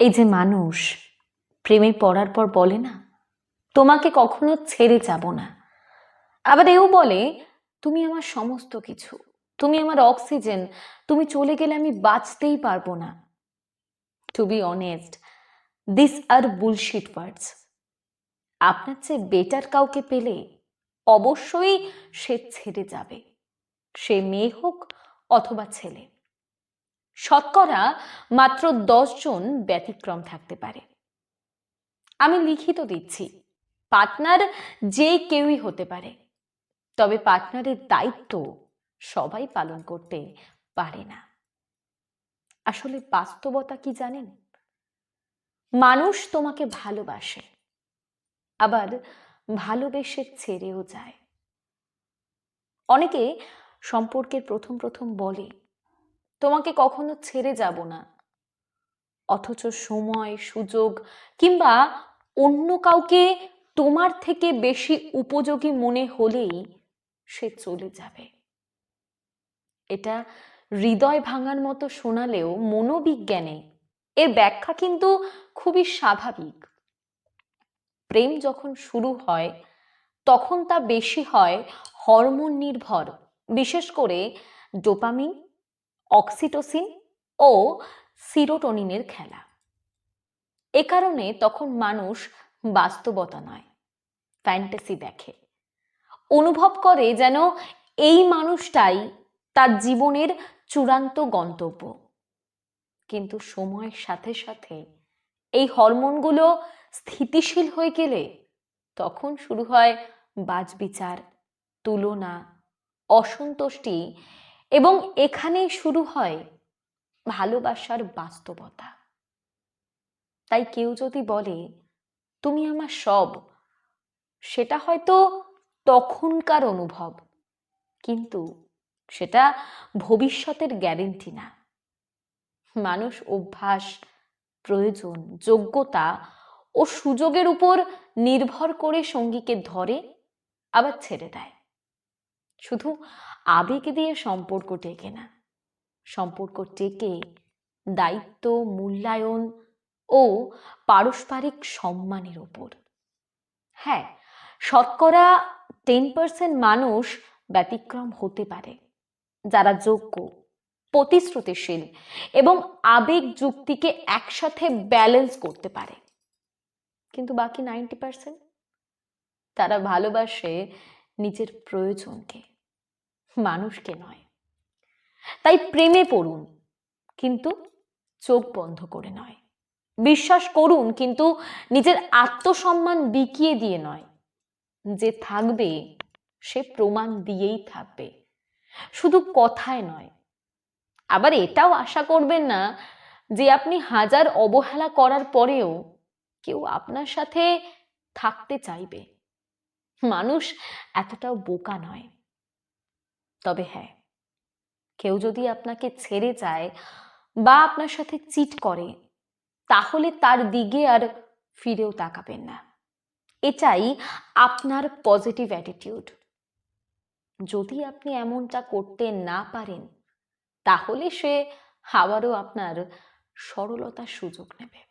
এই যে মানুষ, প্রেমে পড়ার পর বলে না, তোমাকে কখনো ছেড়ে যাব না। আবার এও বলে, তুমি আমার সমস্ত কিছু, তুমি আমার অক্সিজেন, তুমি চলে গেলে আমি বাঁচতেই পারব না। To be honest this are bullshit words আপনার চেয়ে বেটার কাউকে পেলে অবশ্যই সে ছেড়ে যাবে, সে মেয়ে হোক অথবা ছেলে। শতকরা মাত্র জন ব্যতিক্রম থাকতে পারে। আমি লিখিত দিচ্ছি, পার্টনার যে কেউই হতে পারে, তবে পার্টনারের দায়িত্ব সবাই পালন করতে পারে না। আসলে বাস্তবতা কি জানেন? মানুষ তোমাকে ভালোবাসে, আবার ভালোবেসে ছেড়েও যায়। অনেকে সম্পর্কের প্রথম প্রথম বলে তোমাকে কখনো ছেড়ে যাব না। অথচ সময়, সুযোগ কিংবা অন্য কাউকে তোমার থেকে বেশি উপযোগী মনে হলেই সে চলে যাবে। এটা হৃদয় ভাঙার মতো শোনালেও মনোবিজ্ঞানে এর ব্যাখ্যা কিন্তু খুবই স্বাভাবিক। প্রেম যখন শুরু হয়, তখন তা বেশি হয় হরমোন নির্ভর। বিশেষ করে ডোপামিন অক্সিটোসিন ও সিরোটোনিনের খেলা। এ কারণে তখন মানুষ বাস্তবতা নয়, ফ্যান্টাসি দেখে। অনুভব করে যেন এই মানুষটাই তার জীবনের চূড়ান্ত গন্তব্য। কিন্তু সময়ের সাথে সাথে এই হরমোনগুলো স্থিতিশীল হয়ে গেলে তখন শুরু হয় বাজবিচার, তুলনা, অসন্তুষ্টি এবং এখানেই শুরু হয় ভালোবাসার বাস্তবতা। তাই কেউ যদি বলে, তুমি আমার সব সেটা হয়তো তখনকার অনুভব, কিন্তু সেটা ভবিষ্যতের গ্যারেন্টি না। মানুষ অভ্যাস, প্রয়োজন, যোগ্যতা ও সুযোগের উপর নির্ভর করে সঙ্গীকে ধরে, আবার ছেড়ে দেয়। শুধু আবেগ দিয়ে সম্পর্ক টেকে না। সম্পর্ক টেকে দায়িত্ব, মূল্যায়ন ও পারস্পরিক সম্মানের উপর। হ্যাঁ শতকরা টেন পার্সেন্ট মানুষ ব্যতিক্রম হতে পারে, যারা যোগ্য, প্রতিশ্রুতিশীল এবং আবেগ যুক্তিকে একসাথে ব্যালেন্স করতে পারে। কিন্তু বাকি নাইনটি পার্সেন্ট তারা ভালোবাসে নিজের প্রয়োজনকে, মানুষকে নয়। তাই প্রেমে পড়ুন, কিন্তু চোখ বন্ধ করে নয়। বিশ্বাস করুন, কিন্তু নিজের আত্মসম্মান বিকিয়ে দিয়ে নয়। যে থাকবে, সে প্রমাণ দিয়েই থাকবে। শুধু কথায় নয়। আবার এটাও আশা করবেন না যে আপনি হাজার অবহেলা করার পরেও কেউ আপনার সাথে থাকতে চাইবে। মানুষ এতটাও বোকা নয়। তবে হ্যাঁ কেউ যদি আপনাকে ছেড়ে যায় বা আপনার সাথে চিট করে, তাহলে তার দিকে আর ফিরেও তাকাবেন না। এটাই আপনার পজিটিভ অ্যাটিটিউড যদি আপনি এমনটা করতে না পারেন, তাহলে সে আবারও আপনার সরলতার সুযোগ নেবে।